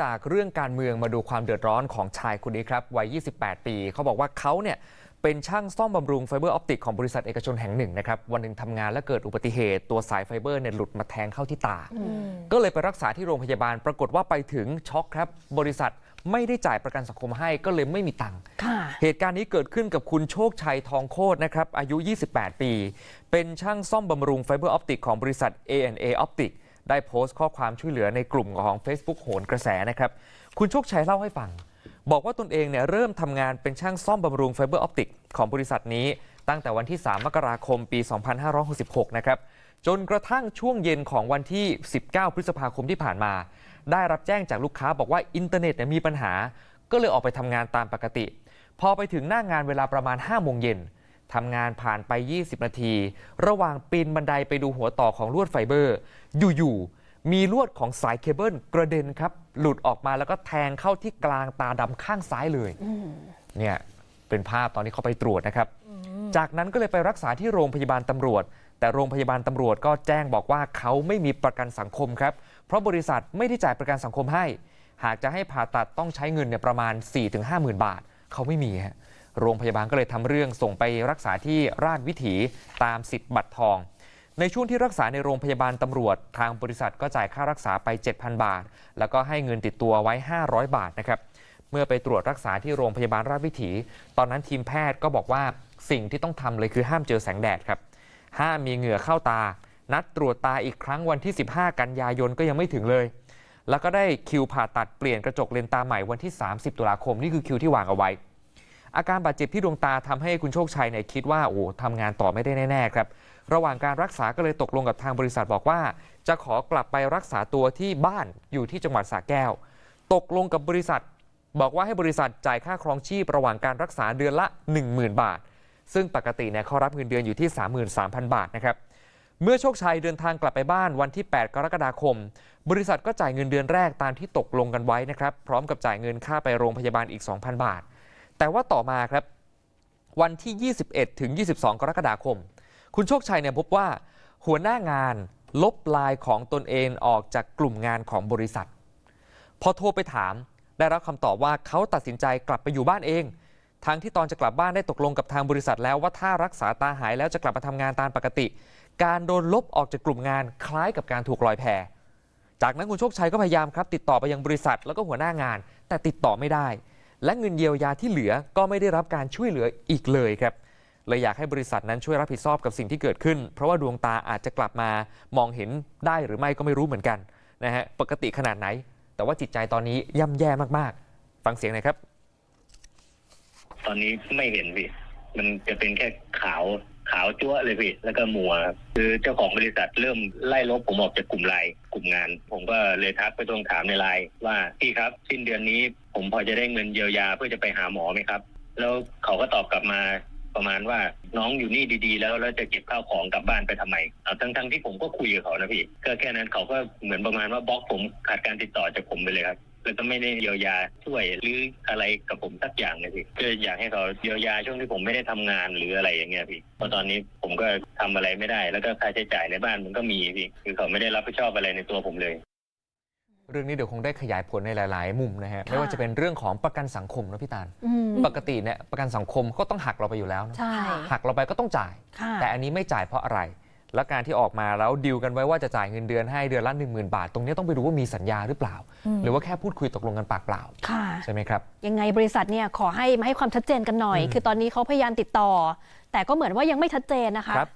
จากเรื่องการเมืองมาดูความเดือดร้อนของชายคนนี้ครับวัย 28 ปี เขาบอกว่าเขาเนี่ยเป็นช่างซ่อมบำรุงไฟเบอร์ออปติกของบริษัทเอกชนแห่งหนึ่งนะครับ วันหนึ่งทำงานแล้วเกิดอุบัติเหตุ ตัวสายไฟเบอร์เนี่ยหลุดมาแทงเข้าที่ตา ก็เลยไปรักษาที่โรงพยาบาลปรากฏว่าไปถึงช็อกครับ บริษัทไม่ได้จ่ายประกันสังคมให้ก็เลยไม่มีตังค์ค่ะเหตุการณ์นี้เกิดขึ้นกับคุณโชคชัยทองโคตรนะครับอายุ 28 ปี เป็นช่างซ่อมบำรุงไฟเบอร์ออปติกของบริษัท ANA Optic ได้โพสต์ข้อความช่วยเหลือในกลุ่มของ Facebook โหนกระแสนะครับ คุณโชคชัยเล่าให้ฟัง บอกว่าตนเองเนี่ยเริ่มทำงานเป็นช่างซ่อมบำรุงไฟเบอร์ออปติกของบริษัทนี้ ตั้งแต่วันที่ 3 มกราคมปี 2566 นะครับ จนกระทั่งช่วงเย็นของวันที่ 19 พฤษภาคมที่ผ่านมา ได้รับแจ้งจากลูกค้าบอกว่าอินเทอร์เน็ตเนี่ยมีปัญหา ก็เลยออกไปทำงานตามปกติ พอไปถึงหน้างานเวลาประมาณ5โมงเย็น ทำงานผ่านไป 20 นาที ระหว่างปีนบันไดไปดูหัวต่อของลวดไฟเบอร์ อยู่ๆมีลวดของสายเคเบิลกระเด็นครับ หลุดออกมาแล้วก็แทงเข้าที่กลางตาดำข้างซ้ายเลยเนี่ยเป็นภาพตอนที่เขาไปตรวจนะครับ จากนั้นก็เลยไปรักษาที่โรงพยาบาลตำรวจ แต่โรงพยาบาลตำรวจก็แจ้งบอกว่าเขาไม่มีประกันสังคมครับ เพราะบริษัทไม่ได้จ่ายประกันสังคมให้ หากจะให้ผ่าตัดต้องใช้เงินเนี่ยประมาณ 4-5หมื่นบาท เขาไม่มีฮะ โรงพยาบาลก็เลยทำเรื่องส่งไปรักษาที่ราชวิถีตามสิทธิ์บัตรทอง ในช่วงที่รักษาในโรงพยาบาลตำรวจ ทางบริษัทก็จ่ายค่ารักษาไป 7,000 บาท แล้วก็ให้เงินติดตัวไว้ 500 บาทนะครับเมื่อไปตรวจรักษาที่โรงพยาบาลราชวิถี ตอนนั้นทีมแพทย์ก็บอกว่าสิ่งที่ต้องทำเลยคือห้ามเจอแสงแดดครับ ห้ามมีเหงื่อเข้าตา นัดตรวจตาอีกครั้งวันที่ 15 กันยายนก็ยังไม่ถึงเลย แล้วก็ได้คิวผ่าตัดเปลี่ยนกระจกเลนตาใหม่วันที่ 30 ตุลาคมนี่คือคิวที่วางเอาไว้ อาการบาดเจ็บที่ดวงตาทำให้คุณโชคชัยเนี่ยคิดว่าโอ้ทำงานต่อไม่ได้แน่ๆครับระหว่างการรักษาก็เลยตกลงกับทางบริษัทบอกว่า จะขอกลับไปรักษาตัวที่บ้านอยู่ที่จังหวัดสระแก้ว ตกลงกับบริษัท บอกว่าให้บริษัทจ่ายค่าครองชีพระหว่างการรักษาเดือนละ 10,000 บาท ซึ่งปกติเนี่ยเขารับเงินเดือนอยู่ที่ 33,000 บาทนะครับเมื่อโชคชัยเดินทางกลับไปบ้านวันที่ 8 กรกฎาคม บริษัทก็จ่ายเงินเดือนแรกตามที่ตกลงกันไว้นะครับ พร้อมกับจ่ายเงินค่าไปโรงพยาบาลอีก 2,000 บาท แต่ว่าต่อมาครับ วันที่ 21 ถึง 22 กรกฎาคม คุณโชคชัยเนี่ยพบว่า หัวหน้างานลบไลายของตนเองออกจากกลุ่มงานของบริษัท พอโทรไปถามได้รับคำตอบว่าเขาตัดสินใจกลับไปอยู่บ้านเองทั้งที่ตอนจะกลับบ้านได้ตกลงกับทางบริษัทแล้วว่าถ้ารักษาตาหายแล้วจะกลับมาทำงานตามปกติ การโดนลบออกจากกลุ่มงานคล้ายกับการถูกลอยแพจากนั้นคุณโชคชัยก็พยายามครับติดต่อไปยังบริษัทแล้วก็หัวหน้างาน แต่ติดต่อไม่ได้ และเงินเยียวยาที่เหลือก็ไม่ได้รับการช่วยเหลืออีกเลยครับเลยอยากให้บริษัทนั้นช่วยรับผิดชอบกับสิ่งที่เกิดขึ้น เพราะว่าดวงตาอาจจะกลับมามองเห็นได้หรือไม่ก็ไม่รู้เหมือนกันนะฮะปกติขนาดไหน แต่ว่าจิตใจตอนนี้ย่ำแย่มากๆ ฟังเสียงหน่อยครับ ตอนนี้ไม่เห็นพี่มันจะเป็นแค่ขาวขาวจั๊วเลยพี่แล้วก็มัวคือเจ้าของบริษัทเริ่มไล่ลบผมออกจากกลุ่มไลน์กลุ่มงาน ผมก็เลยทักไปตรงถามในไลน์ว่าพี่ครับ สิ้นเดือนนี้ ผมพอจะได้เงินเยียวยาเพื่อจะไปหาหมอไหมครับ แล้วเขาก็ตอบกลับมาประมาณว่าน้องอยู่นี่ดีๆ แล้วแล้วจะเก็บข้าวของกลับบ้านไปทำไมเอาทั้งๆที่ผมก็คุยกับเขานะพี่ก็แค่นั้นเขาก็เหมือนประมาณว่าบล็อกผมขาดการติดต่อจากผมไปเลยครับแล้วก็ไม่ได้เยียวยาช่วยหรืออะไรกับผมสักอย่างเลยพี่ก็อยากให้เขาเยียวยาช่วงที่ผมไม่ได้ทำงานหรืออะไรอย่างเงี้ยพี่เพราะตอนนี้ผมก็ทำอะไรไม่ได้ แล้วก็ค่าใช้จ่ายในบ้านมันก็มีพี่คือเขาไม่ได้รับผิดชอบอะไรในตัวผมเลย เรื่องนี้เดี๋ยวคงได้ขยายผลในหลาย ๆ มุมนะฮะ ไม่ว่าจะเป็นเรื่องของประกันสังคมนะพี่ตาล อืม ปกติเนี่ยประกันสังคมก็ต้องหักเราไปอยู่แล้วนะ ใช่ หักเราไปก็ต้องจ่าย ค่ะ แต่อันนี้ไม่จ่ายเพราะอะไร และการที่ออกมาแล้วดีลกันไว้ว่าจะจ่ายเงินเดือนให้เดือนละ 1 0,000 บาท ตรงนี้ต้องไปดูว่ามีสัญญาหรือเปล่าอืมหรือว่าแค่พูดคุยตกลงกันปากเปล่า ค่ะ ใช่ไหมครับ ยังไงบริษัทเนี่ยขอให้มาให้ความชัดเจนกันหน่อยอืมคือตอนนี้เขาพยายามติดต่อ แต่ก็เหมือนว่ายังไม่ชัดเจนนะคะ ครับ